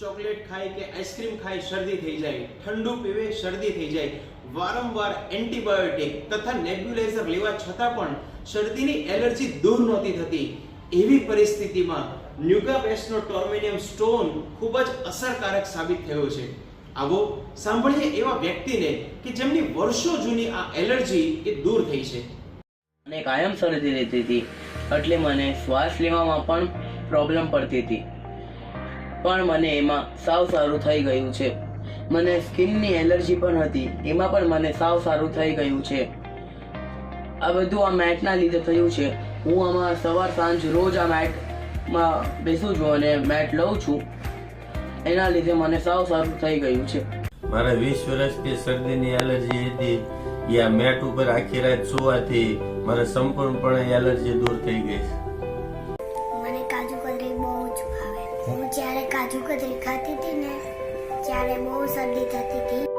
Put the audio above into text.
Chocolate ખાય કે ice cream ખાય, શરદી થઈ જાય. ઠંડુ પીવે, શરદી થઈ જાય. વારંવાર એન્ટીબાયોટિક તથા નેબ્યુલાઇઝર લેવા છતાં પણ શરદીની એલર્જી દૂર નહોતી થતી. એવી પરિસ્થિતિમાં ન્યુગાબેસનો ટોર્મેનિયમ સ્ટોન ખૂબ જ અસરકારક સાબિત થયો છે. આવો સાંભળીએ એવા વ્યક્તિને કે જેમની વર્ષો જૂની આ એલર્જી એ દૂર થઈ છે. અને કાયમ શરદી રહેતી હતી. એટલે મને શ્વાસ લેવામાં પણ પ્રોબ્લેમ પડતી હતી. પણ મને એમાં સાવ સારું થઈ ગયું છે. મને સ્કિનની એલર્જી પણ હતી, એમાં પણ મને સાવ સારું થઈ ગયું છે. આ બધું આ મેટના લીધે થયું છે. હું આમાં સવાર સાંજ રોજ આ મેટમાં બેસું છું અને મેટ લઉં છું. એના લીધે મને સાવ સારું થઈ ગયું છે. મારે વીસ વર્ષથી શરદીની એલર્જી હતી આ મેટ ઉપર આખી રાત સુવાથી મારે સંપૂર્ણપણે એલર્જી દૂર થઈ ગઈ છે. મને કાજુ કતરી બહુ જ ભાવે. હું જ્યારે કાજુ કતરી ખાતી હતી ને, ત્યારે બહુ શરદી થતી હતી.